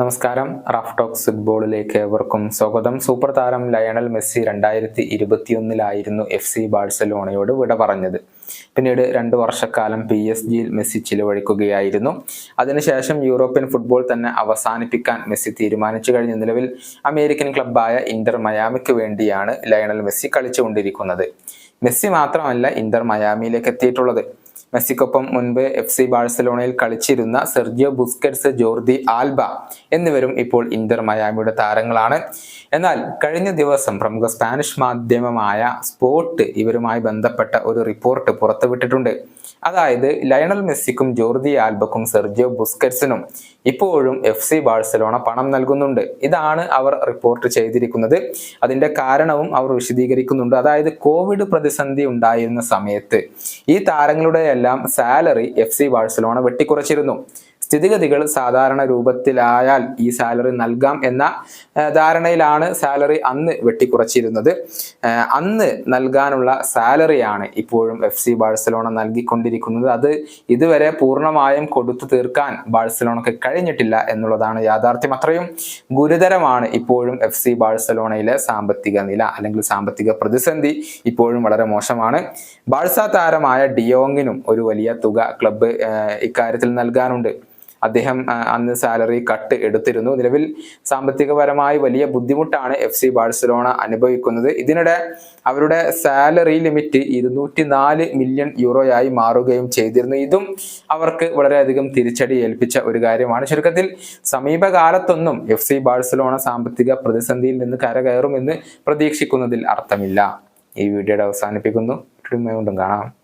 നമസ്കാരം. Raf talks ഫുട്ബോളിലേക്ക് ഏവർക്കും സ്വാഗതം. സൂപ്പർ താരം ലയണൽ മെസ്സി രണ്ടായിരത്തി ഇരുപത്തിയൊന്നിലായിരുന്നു എഫ് സി ബാഴ്സലോണയോട് വിട പറഞ്ഞത്. പിന്നീട് രണ്ട് വർഷക്കാലം പി എസ് ജിയിൽ മെസ്സി ചിലവഴിക്കുകയായിരുന്നു. അതിനുശേഷം യൂറോപ്യൻ ഫുട്ബോൾ തന്നെ അവസാനിപ്പിക്കാൻ മെസ്സി തീരുമാനിച്ചു കഴിഞ്ഞ നിലവിൽ അമേരിക്കൻ ക്ലബ്ബായ ഇന്റർ മയാമിക്ക് വേണ്ടിയാണ് ലയണൽ മെസ്സി കളിച്ചുകൊണ്ടിരിക്കുന്നത്. മെസ്സി മാത്രമല്ല ഇന്റർ മയാമിയിലേക്ക് എത്തിയിട്ടുള്ളത്. മെസ്സിക്കൊപ്പം മുൻപ് എഫ് സി ബാഴ്സലോണയിൽ കളിച്ചിരുന്ന സെർജിയോ ബുസ്കറ്റ്സ് ജോർദി ആൽബ എന്നിവരും ഇപ്പോൾ ഇന്റർ മയാമിയുടെ താരങ്ങളാണ്. എന്നാൽ കഴിഞ്ഞ ദിവസം പ്രമുഖ സ്പാനിഷ് മാധ്യമമായ സ്പോർട്ട് ഇവരുമായി ബന്ധപ്പെട്ട ഒരു റിപ്പോർട്ട് പുറത്തുവിട്ടിട്ടുണ്ട്. അതായത് ലയണൽ മെസ്സിക്കും ജോർജി ആൽബക്കും സെർജിയോ ബുസ്കറ്റ്സിനും ഇപ്പോഴും എഫ് സി ബാഴ്സലോണ പണം നൽകുന്നുണ്ട്. ഇതാണ് അവർ റിപ്പോർട്ട് ചെയ്തിരിക്കുന്നത്. അതിന്റെ കാരണവും അവർ വിശദീകരിക്കുന്നുണ്ട്. അതായത് കോവിഡ് പ്രതിസന്ധി ഉണ്ടായിരുന്ന സമയത്ത് ഈ താരങ്ങളുടെ എല്ലാം സാലറി എഫ് സി ബാഴ്സലോണ വെട്ടിക്കുറച്ചിരുന്നു. സ്ഥിതിഗതികൾ സാധാരണ രൂപത്തിലായാൽ ഈ സാലറി നൽകാം എന്ന ധാരണയിലാണ് സാലറി അന്ന് വെട്ടിക്കുറച്ചിരുന്നത്. അന്ന് നൽകാനുള്ള സാലറിയാണ് ഇപ്പോഴും എഫ് സി ബാഴ്സലോണ നൽകിക്കൊണ്ടിരിക്കുന്നത്. അത് ഇതുവരെ പൂർണമായും കൊടുത്തു തീർക്കാൻ ബാഴ്സലോണക്ക് കഴിഞ്ഞിട്ടില്ല എന്നുള്ളതാണ് യാഥാർത്ഥ്യം. അത്രയും ഗുരുതരമാണ് ഇപ്പോഴും എഫ് സി ബാഴ്സലോണയിലെ സാമ്പത്തിക നില അല്ലെങ്കിൽ സാമ്പത്തിക പ്രതിസന്ധി ഇപ്പോഴും വളരെ മോശമാണ്. ബാഴ്സ താരമായ ഡിയോങ്ങിനും ഒരു വലിയ തുക ക്ലബ്ബ് ഇക്കാര്യത്തിൽ നൽകാനുണ്ട്. അദ്ദേഹം അന്ന് സാലറി കട്ട് എടുത്തിരുന്നു. നിലവിൽ സാമ്പത്തികപരമായി വലിയ ബുദ്ധിമുട്ടാണ് എഫ് സി ബാഴ്സലോണ അനുഭവിക്കുന്നത്. ഇതിനിടെ അവരുടെ സാലറി ലിമിറ്റ് ഇരുന്നൂറ്റി നാല് മില്യൺ യൂറോയായി മാറുകയും ചെയ്തിരുന്നു. ഇതും അവർക്ക് വളരെയധികം തിരിച്ചടി ഏൽപ്പിച്ച ഒരു കാര്യമാണ്. ചുരുക്കത്തിൽ സമീപകാലത്തൊന്നും എഫ് സി ബാഴ്സലോണ സാമ്പത്തിക പ്രതിസന്ധിയിൽ നിന്ന് കരകയറുമെന്ന് പ്രതീക്ഷിക്കുന്നതിൽ അർത്ഥമില്ല. ഈ വീഡിയോയുടെ അവസാനിപ്പിക്കുന്നു. കാണാം.